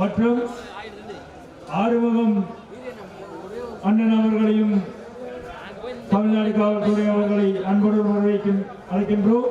மற்றும் ஆறுமுகம் அண்ணன் அவர்களையும் தமிழ்நாடு காவல்துறை அவர்களை அன்புடன் வரவேற்கும் அழைக்கின்றோம்.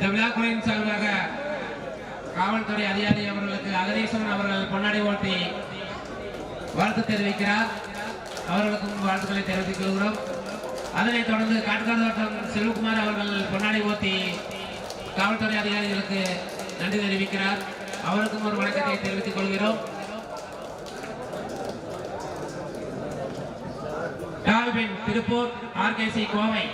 இந்த விழாக்குழுவின் சார்பாக காவல்துறை அதிகாரி அவர்களுக்கு அகதீஸ்வரன் அவர்கள் பொன்னாடி ஓட்டி வாழ்த்து தெரிவிக்கிறார். அவர்களுக்கும் வாழ்த்துக்களை தெரிவித்துக் கொள்கிறோம். அதனைத் தொடர்ந்து காட்காடு வட்டம் செல்வகுமார் அவர்கள் பொன்னாடி ஓட்டி காவல்துறை அதிகாரிகளுக்கு நன்றி தெரிவிக்கிறார். அவருக்கும் ஒரு வணக்கத்தை தெரிவித்துக் கொள்கிறோம். டால்பின் திருப்பூர் ஆர்கேசி கோவை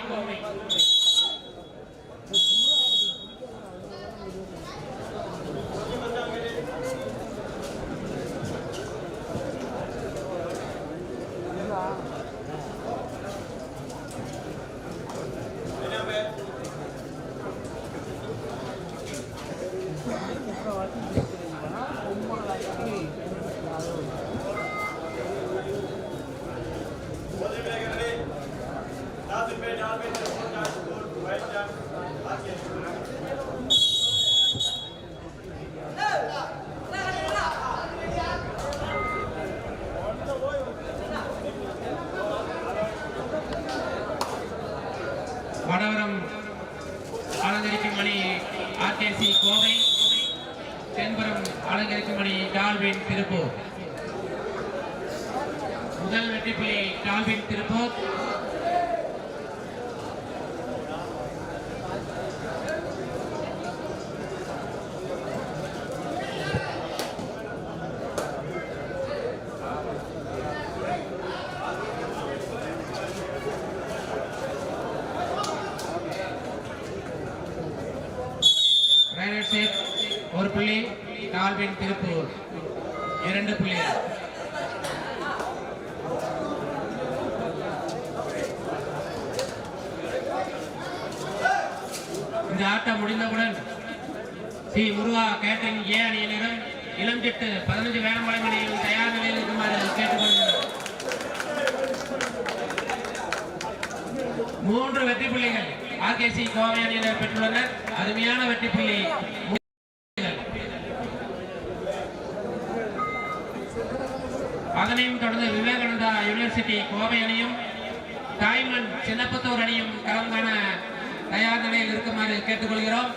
வடவரம் அலங்கரிக்கும் மணி ஆர்கேசி கோவை தென்புறம் அலங்கரிக்கும் மணி டால்வின் திருப்பூர் முதல் வெற்றிப்புள்ளி டால்வின் திருப்பூர் ரைடர் சேட் ஒரு புள்ளி டால்வின் திருப்பூர் இரண்டு புள்ளி. இந்த ஆட்டம் முடிந்தவுடன் ஸ்ரீ முருகா கேட்டரிங் ஏ அணியினரும் இளம் சிட்டு பதினஞ்சு வேளமலை மணியில் தயார் நிலையில் இருக்குமாறு கேட்டுக்கொள்கிறார். மூன்று வெற்றி புள்ளிகள் ஆர்கேசி கோவை அணியினர் பெற்றுள்ளனர். அருமையான வெற்றி புள்ளி அதனையும் தொடர்ந்து விவேகானந்தா யூனிவர்சிட்டி கோவை அணியும் தாய்மண் சின்னப்பத்தூர் அணியும் களம் காண தயார் நிலையில் இருக்குமாறு கேட்டுக்கொள்கிறோம்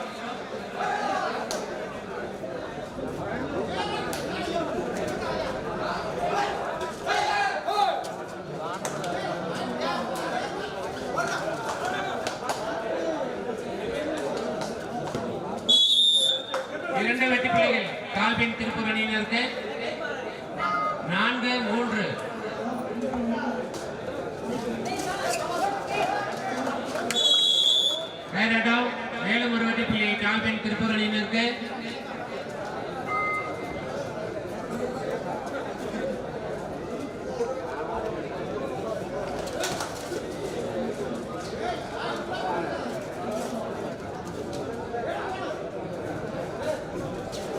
இரண்டு வெற்றி புள்ளிகள் கால்பின் திருப்பூர் அணியினருக்கு நான்கு மூன்று ரைட் அவுட். மேலும் ஒரு வெற்றி புள்ளி கால்பின் திருப்பூர்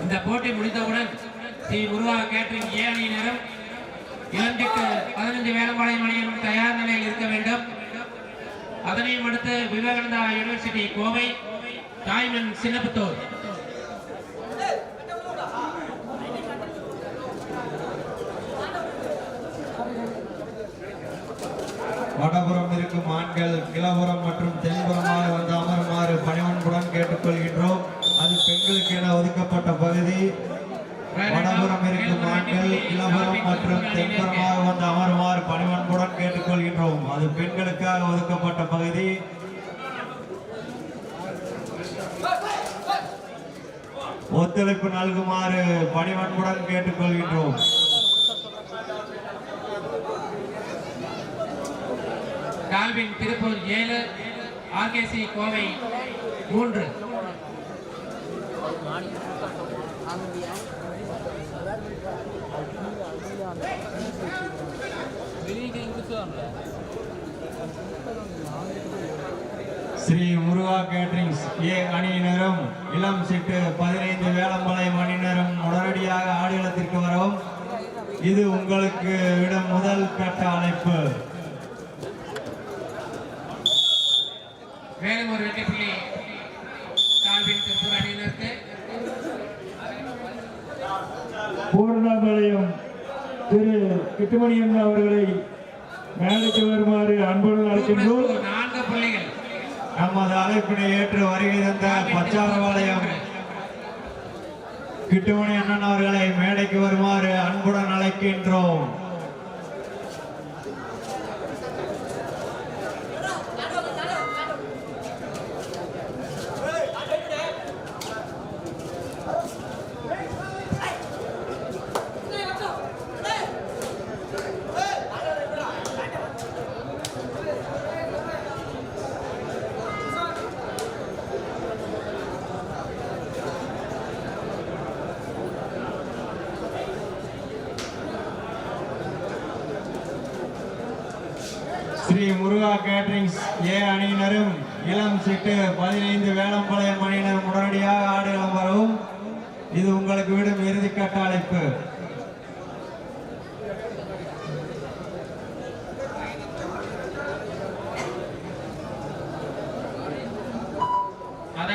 இந்த போட்டி முடிந்தவுடன் ஸ்ரீ முருகா கேட்டரிங் ஏ அணியினரும் இளம்பிட்டு பதினைந்து வேலம்பாளையம் அணியினரும் தயார் நிலையில் இருக்க வேண்டும். அதனையும் அடுத்து விவேகானந்தா யூனிவர்சிட்டி கோவை தாய்மன் சின்னப்பத்தூர் வடபுறம் இருக்கும் கிளபுரம் மற்றும் தென்புறமாக வந்து அமருமாறு பணிவன்புடன் கேட்டுக்கொள்கின்றோம். அது பெண்களுக்கு என ஒதுக்கப்பட்ட பகுதி. வடபுறம் இருக்கும் ஆண்கள் கிளபுரம் மற்றும் தென்புறமாக வந்து அமருமாறு பணிவன்புடன் கேட்டுக்கொள்கின்றோம். அது பெண்களுக்காக ஒதுக்கப்பட்ட பகுதி. ஒத்துழைப்பு நல்குமாறு பணிவன்புடன் கேட்டுக்கொள்கின்றோம். டால்வின் திருப்பூர் ஏழு ஆர்கேசி கோவை மூன்று. ஸ்ரீ முருகா கேட்ரிங்ஸ் ஏ அணியினரும் இளம் சிட்டு பதினைந்து வேளம்பாளையம் அணியினரும் உடனடியாக ஆடுகளத்திற்கு வரவும். இது உங்களுக்கு விடும் முதல் கட்ட அழைப்பு மேலும் ஒரு புள்ளி. டால்வின் திருப்பூர் அணியினருக்கு பூர்ணபாளையம் திரு கிட்டுமணியன் அவர்களை மேடைக்கு வருமாறு அன்புடன் அழைக்கின்றோம். நான்கு புள்ளிகள். நமது அழைப்பினை ஏற்று வருகை தந்த பச்சாரபாளையம் கிட்டுமணி அண்ணன் அவர்களை மேடைக்கு வருமாறு அன்புடன் அழைக்கின்றோம் ஸ்ரீ முருகா கேட்டரிங்ஸ் ஏ அணியினரும் இளம் சிட்டு பதினைந்து வேளம்பாளையம் அணியினரும் உடனடியாக ஆடுகளம் வரவும் இது உங்களுக்கு விடும் இறுதிக்கட்ட அழைப்பு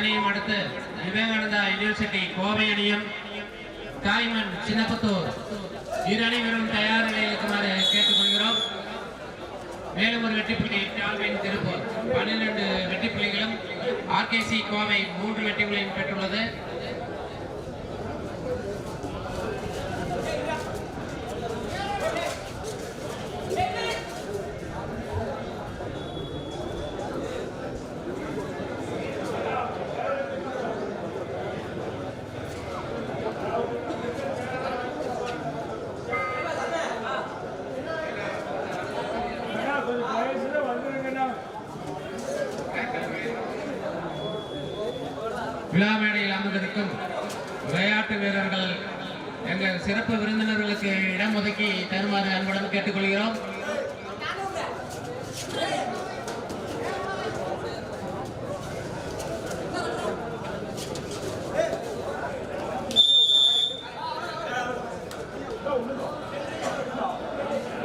அணியும் அடுத்து விவேகானந்தா யூனிவர்சிட்டி கோவை அணியும் தாய்மன் சின்னப்பத்தூர் இரு அணிவரும் தயார் நிலையில் இருக்குமாறு கேட்டுக்கொள்கிறோம். மேலும் ஒரு வெற்றி புள்ளி டால்வின் திருப்பூர். பன்னிரண்டு வெற்றி புள்ளிகளும் ஆர்கேசி கோவை மூன்று வெற்றி புள்ளியும் பெற்றுள்ளது. விழா மேடையில் அமர்ந்திருக்கும் விளையாட்டு வீரர்கள் எங்கள் சிறப்பு விருந்தினர்களுக்கு இடம் ஒதுக்கி தருமாறு அன்புடன் கேட்டுக்கொள்கிறோம்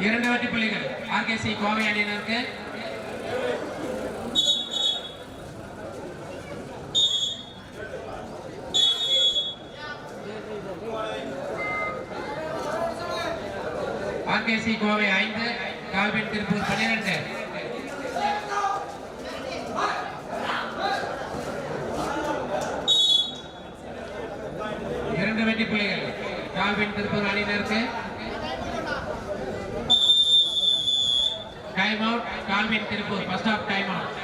இரண்டு வெற்றி புள்ளிகள் ஆர்கேசி கோவை அணியினருக்கு ஆர்கேசி கோவை ஐந்து கால்வின் திருப்பூர் பன்னிரண்டு. இரண்டு வெற்றி புள்ளிகள். கால்வின் திருப்பூர் அணியினருக்கு. Time out Calvin Tiruppur first half time out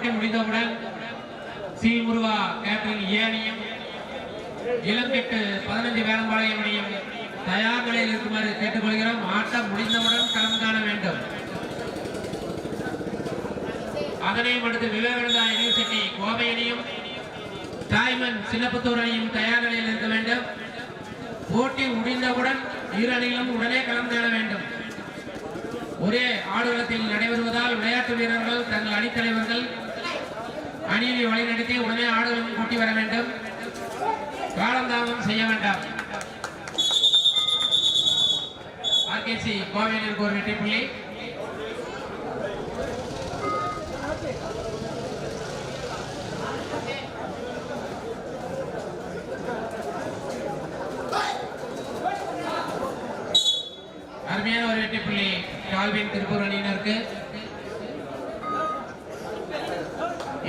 இந்த முடிந்தவுடன் சி முருகா கேப்டன் ஏ பதினஞ்சு வேலம்பாளையம் தயார் நிலையில் இருக்குமாறு கேட்டுக்கொள்கிறோம். ஆட்டம் முடிந்தவுடன் களம் காண வேண்டும். அதனையும் அடுத்து விவேகானந்தா யூனிவர்சிட்டி கோவை அணியும் தாய்மன் சின்னப்புத்தூர் அணியும் தயார் நிலையில் இருக்க வேண்டும். போட்டி முடிந்தவுடன் இரு அணிகளும் உடனே களம் காண வேண்டும். ஒரே ஆடுகளத்தில் நடைபெறுவதால் விளையாட்டு வீரர்கள் தங்கள் அணித்தலைவர்கள் அணியை வழிநடத்தி உடனே ஆடுகளம் கூட்டி வர வேண்டும் காலந்தாமம் செய்ய வேண்டாம். ஆர்கேசி கோவையிலிருக்கு ஒரு வெற்றி புள்ளி அருமையான ஒரு வெற்றி புள்ளி கால்வின் திருப்பூர் அணியினருக்கு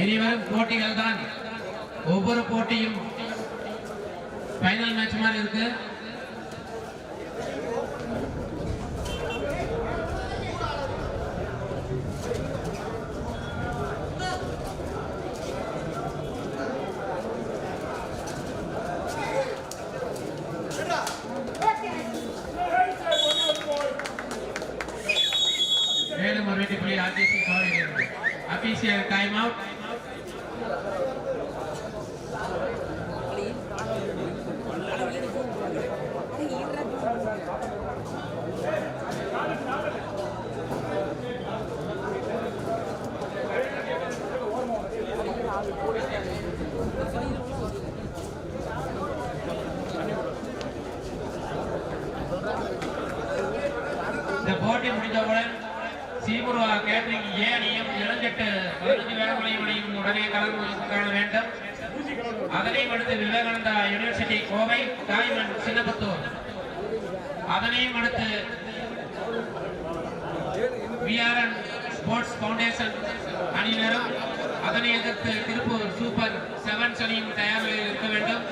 இனிவரும் போட்டிகள் தான் ஒவ்வொரு போட்டியும் ஃபைனல் மேட்ச் மாதிரி இருக்கு மேலும் ஒரு வெற்றி புள்ளி ஆர்டிசி கோவையிலிருந்து அபிஷியல் டைம் அவுட் இந்த போட்டி முடிந்தவுடன் சீமுருவா கேட்டரிங் ஏ அணியும் இளஞ்சட்டு பதினஞ்சு வேடங்களையும் உடனே கலந்து காண வேண்டும். அதனையும் அடுத்து விவேகானந்தா யூனிவர்சிட்டி கோவை தாய்மன் சின்னபுத்தூர். அதனையும் அடுத்து விஆர்என் ஸ்போர்ட்ஸ் ஃபவுண்டேஷன் அணியினரும் அதனை எதிர்த்து திருப்பூர் சூப்பர் செவன்ஸ் அணியும் தயார் நிலையில் இருக்க வேண்டும்.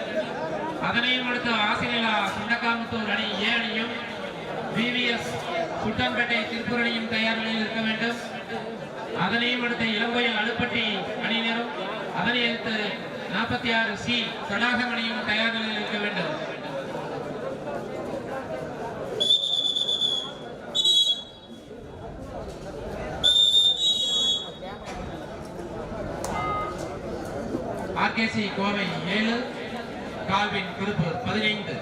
அதனையும் அடுத்து ஆசிரியலா சுண்டக்காமுத்தூர் அணி ஏ அணியும் விவிஎஸ் சுட்டம்பேட்டை திருப்பூர் அணியும் தயார் நிலையில் இருக்க வேண்டும். அதனையும் அடுத்த இளங்கோயில் அழுப்பட்டி அணியினரும் அதனை அடுத்து நாற்பத்தி ஆறு சி தடாகம் அணியும் தயார் நிலையில் இருக்க வேண்டும். ஆர்கேசி கோவை ஏழு கால்வின் திருப்பூர் பதினைந்து.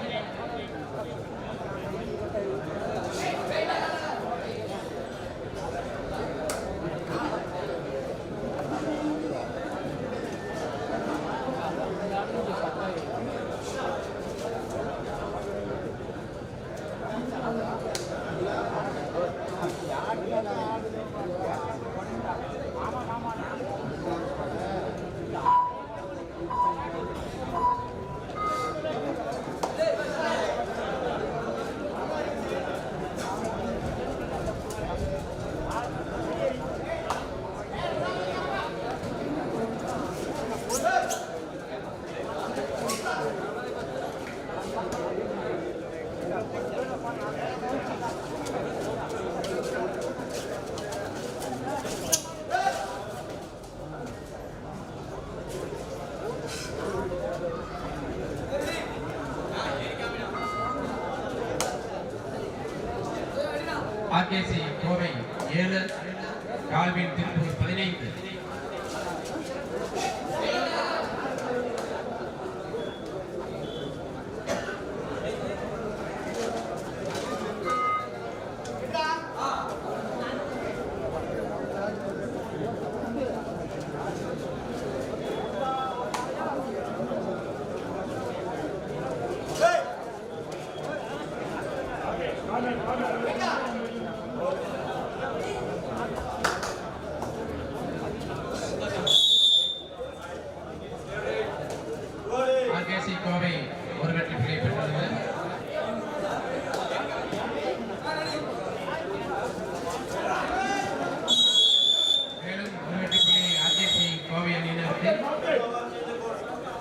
ஆர்கேசி கோவை ஏழு கால்வின் திருப்பூர் பதினைந்து ஆர்கேசி கோவை ஒரு வெற்றி புள்ளி பெற்றுள்ளது மேலும் ஒரு வெற்றி புள்ளி ஆர்கேசி கோவை அணியினருக்கு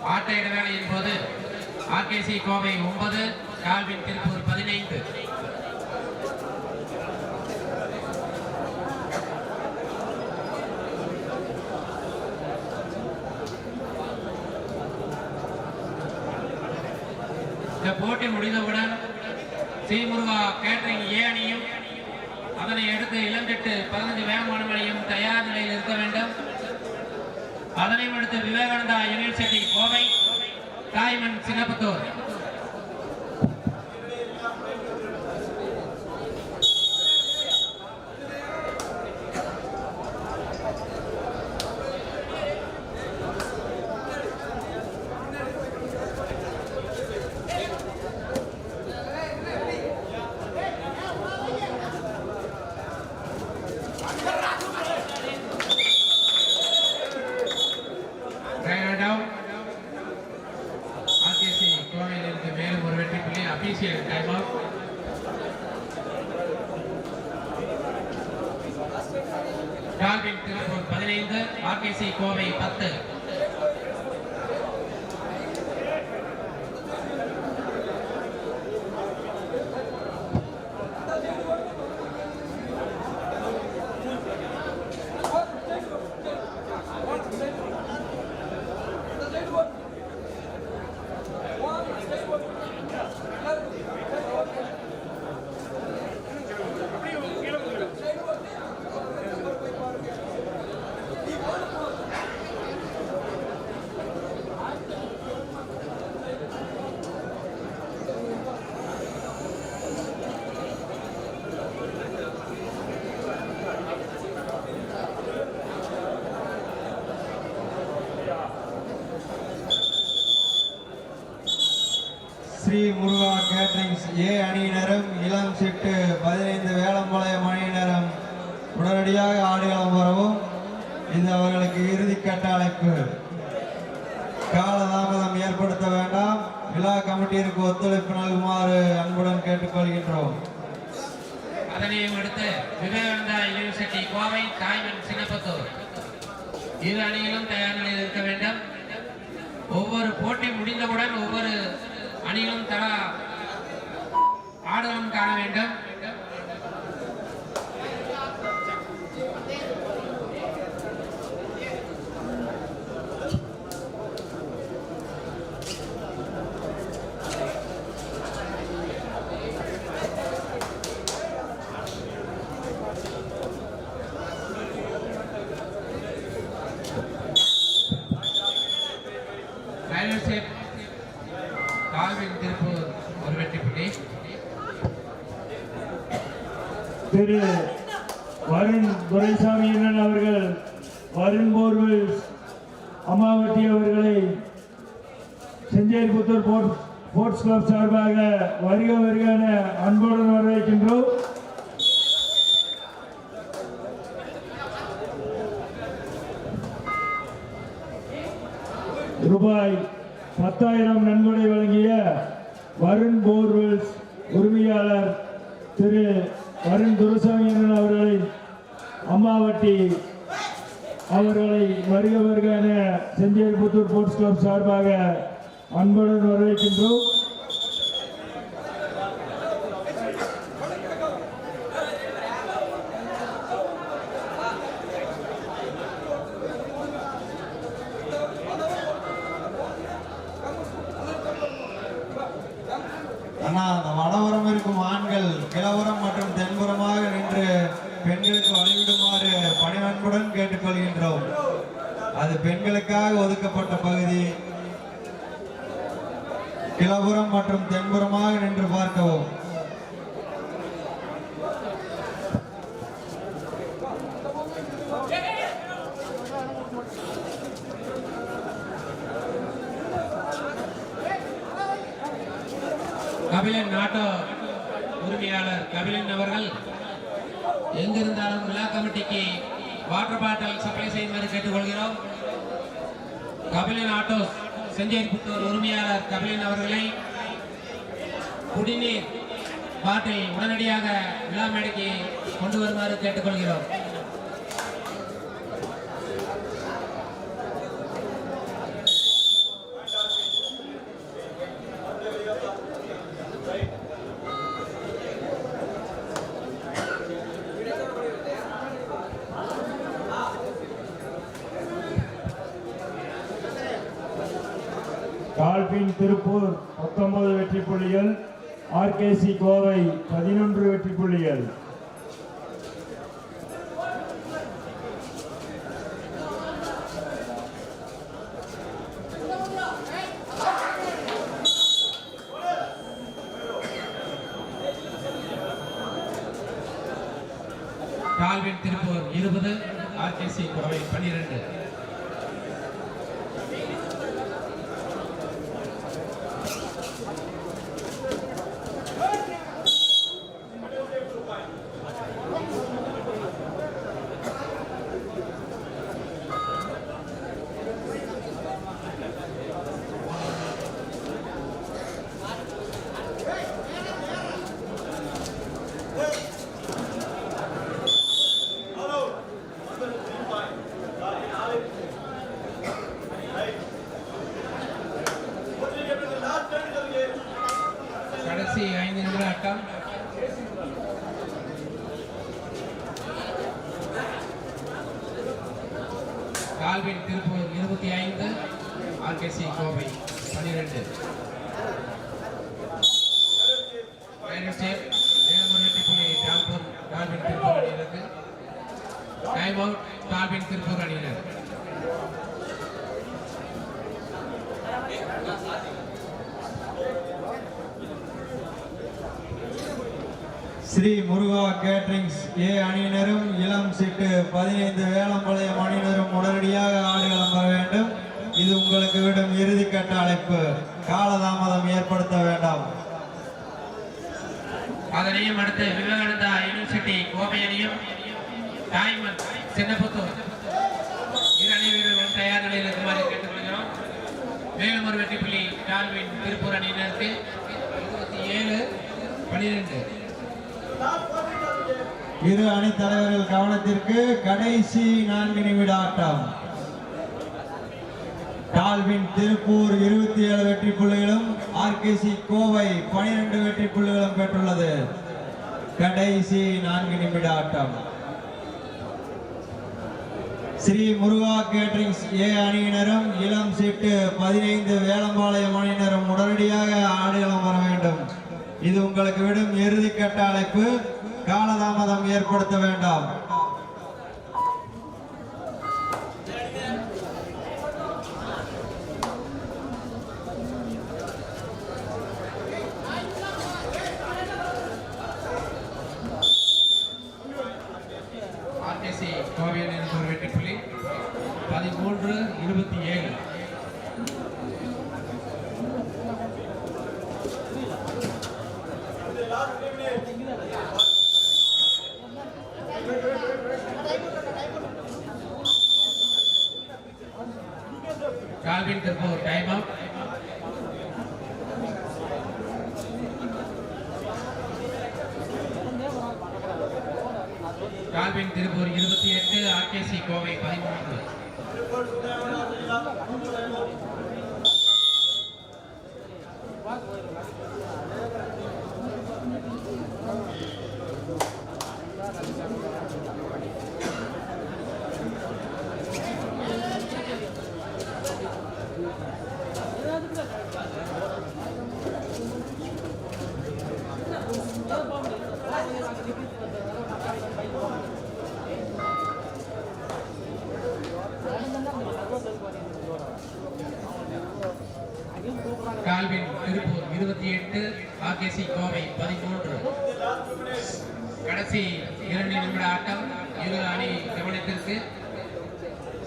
ஆட்ட இடைவேளையின் போது ஆர்கேசி கோவை ஒன்பது கால்வின் திருப்பூர் பதினைந்து இந்த போட்டி முடிந்தவுடன் ஸ்ரீமுருகா கேட்டரிங் ஏ அணியும் அதனை அடுத்து இளஞ்செட்டு பதினஞ்சு வேகமான அணியும் தயார் நிலையில் இருக்க வேண்டும் அதனையும் அடுத்து விவேகானந்தா யூனிவர்சிட்டி கோவை தாய்மன் சின்னபுத்தூர் பதினைந்து ஆர்கேசி கோவை பத்து ஸ்ரீ முருகா கேட்டரிங்ஸ் ஏ அணியினரும் இளம் சிட்டு பதினைந்து வேளம்பாளையம் அணியினரும் உடனடியாக ஆடுகளம் வரவும் இது அவர்களுக்கு இறுதிக்கட்ட அழைப்பு காலதாமதம் ஏற்படுத்த வேண்டாம் விழா கமிட்டியிற்கு ஒத்துழைப்பு நல்குமாறு அன்புடன் கேட்டுக்கொள்கின்றோம் அதனையும் அடுத்து விவேகானந்தா யூனிவர்சிட்டி கோவை தாய்மன் சின்னப்பத்தூர் இரு அணிகளும் தயார் நிலையில் இருக்க வேண்டும். ஒவ்வொரு போட்டி முடிந்தவுடன் ஒவ்வொரு அணிகளும் தலா ஆடலும் காண வேண்டும் ரயில்வே ஸ்டேட் கால்வின் திருப்பூர் ஒரு வெற்றி புள்ளி திரு வருண் துரைசாமி அண்ணன் அவர்கள் வருண் போர்வெல்ஸ் அம்மாவட்டி அவர்களை செஞ்சேரிபுத்தூர் போர்ட் ஸ்போர்ட்ஸ் கிளப் சார்பாக வருக வருகான அன்புடன் வரவேற்கின்றோம். ரூபாய் பத்தாயிரம் நன்கொடை வழங்கிய வருண் போர்வெல்ஸ் உரிமையாளர் திரு வருண் துரசாமி அவர்களை அம்மாவட்டி அவர்களை வருக வருக என செந்தியல்புத்தூர் ஸ்போர்ட்ஸ் கிளப் சார்பாக அன்புடன் வரவேற்கின்றோம். அண்ணா வடபுறம் இருக்கும் ஆண்கள் கிழபுறம் மற்றும் தென்புறமாக நின்று பெண்களுக்கு வழிவிடும்? பணிவன்புடன் கேட்டுக்கொள்கின்றோம். அது பெண்களுக்காக ஒதுக்கப்பட்ட பகுதி. கிளபுரம் மற்றும் தென்புறமாக நின்று பார்க்கவும். கபிலன் நாட்டோ உரிமையாளர் கபிலன் அவர்கள் எங்கிருந்தாலும் விழா கமிட்டிக்கு வாட்டர் பாட்டில் சப்ளை செய்யுமாறு கேட்டுக்கொள்கிறோம். கபிலன் ஆட்டோஸ் செஞ்சேரிபுத்தூர் உரிமையாளர் கபிலன் அவர்களை குடிநீர் பாட்டில் உடனடியாக விழா மேடைக்கு கொண்டு வருமாறு கேட்டுக்கொள்கிறோம் டால்பின் திருப்பூர் பத்தொன்பது வெற்றி புள்ளிகள் ஆர்கேசி கோவை பதினொன்று வெற்றி புள்ளிகள் அவுட் டால்பின் திருப்பூர் அணியினர். ஸ்ரீ முருகா கேட்டரிங்ஸ் ஏ அணியினரும் இளம் சிட்டு பதினைந்து வேளம்பாளையம் அணியினரும் உடனடியாக ஆடுகளம் வர வேண்டும். இது உங்களுக்கு விடும் இறுதிக்கட்ட அழைப்பு. காலதாமதம் ஏற்படுத்த வேண்டாம். அதனையும் அடுத்து விவேகானந்தா யூனிவர்சிட்டி கோவை அணியும் டைமண்ட் சின்னபுத்தூர் இரு அணி வீரர்களும் தயார் நிலையில் இருக்குமாறு கேட்டுக்கொள்கிறோம் மேலும் ஒரு வெற்றி புள்ளி டால்வின் திருப்பூர் அணியினருக்கு இருபத்தி ஏழு பனிரெண்டு. இரு அணி தலைவர்கள் கவனத்திற்கு கடைசி நான்கு நிமிட ஆட்டம். டால்வின் திருப்பூர் இருபத்தி ஏழு வெற்றி புள்ளிகளும் ஆர்கேசி கோவை பனிரெண்டு வெற்றி புள்ளிகளும் பெற்றுள்ளது. கடைசி நான்கு நிமிட ஆட்டம். ஸ்ரீ முருகா கேட்டரிங்ஸ் ஏ அணியினரும் இளம் சீட்டு பதினைந்து வேளம்பாளையம் அணியினரும் உடனடியாக ஆடுகளம் வர வேண்டும். இது உங்களுக்கு விடும் இறுதிக்கட்ட அழைப்பு. காலதாமதம் ஏற்படுத்த வேண்டாம் ஆர்கேசி கோவை அணியினருக்கு ஒரு வெற்றி புள்ளி பதிமூன்று இருபத்தி ஏழு Calvin Tiruppur time out Calvin Tiruppur இருபத்தி எட்டு ஆர்கேசி கோவை பதிமூன்று கால்வின் திருப்பூர் இருபத்தி எட்டு ஆர்கேசி கோவை பதிமூன்று. கடைசி இரண்டு நிமிட ஆட்டம் இரு அணி கவனத்திற்கு.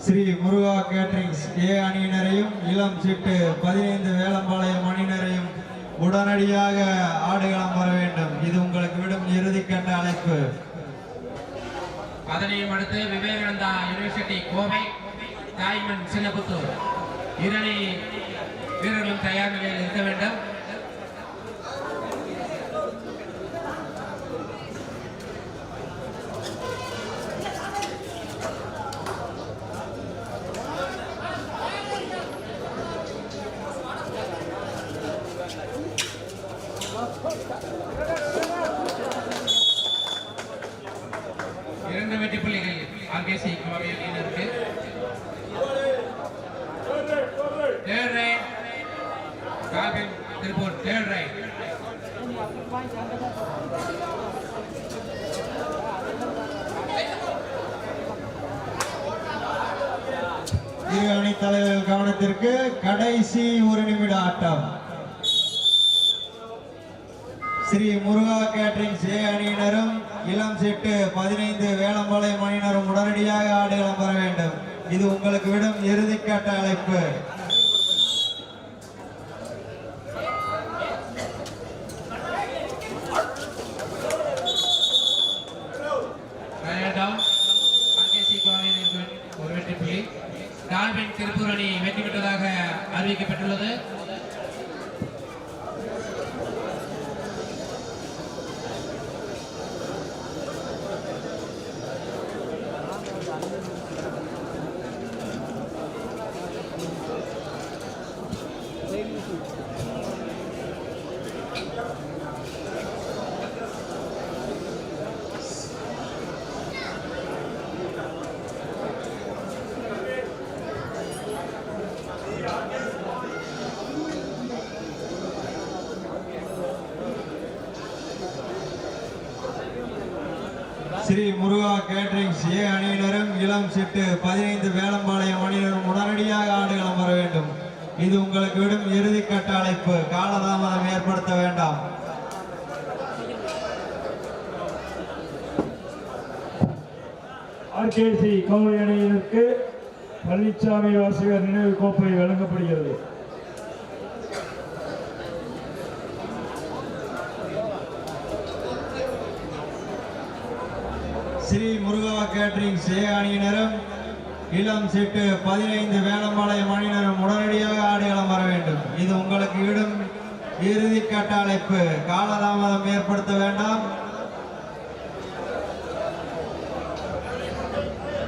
ஸ்ரீ முருகா கேட்டரிங்ஸ் ஏ அணியினரையும் இளம் சிட்டு பதினைந்து வேளம்பாளையம் அணியினரையும் உடனடியாக ஆடுகளம் வர வேண்டும். இது உங்களுக்கு விடும் இறுதிக்கட்ட அழைப்பு. அதனையும் அடுத்து விவேகானந்தா யூனிவர்சிட்டி கோவை தாய்மன் சின்னபுத்தூர். இரணி வீரர்களும் தயார் நிலையில் இருக்க வேண்டும். ஸ்ரீ முருகா கேட்டரிங்ஸ் ஏ அணியினரும் இளம் சிட்டு பதினைந்து வேளம்பாளையம் அணியினரும் உடனடியாக ஆடுகளம் வர வேண்டும். இது உங்களுக்கு விடும் இறுதிக்கட்ட அழைப்பு காலதாமதம் ஏற்படுத்த வேண்டாம். ஆர்கேசி கோவை அணியினருக்கு பழனிசாமி வாசகர் நினைவு கோப்பை வழங்கப்படுகிறது. ஸ்ரீ கேட்டரிங் சே அணியினரும் இளம் சிட்டு பதினைந்து வேளம்பாளையம் அணியினரும் உடனடியாக ஆடுகளம் வர வேண்டும். இது உங்களுக்கு இடும் இறுதி கட்ட அழைப்பு காலதாமதம் ஏற்படுத்த வேண்டாம்.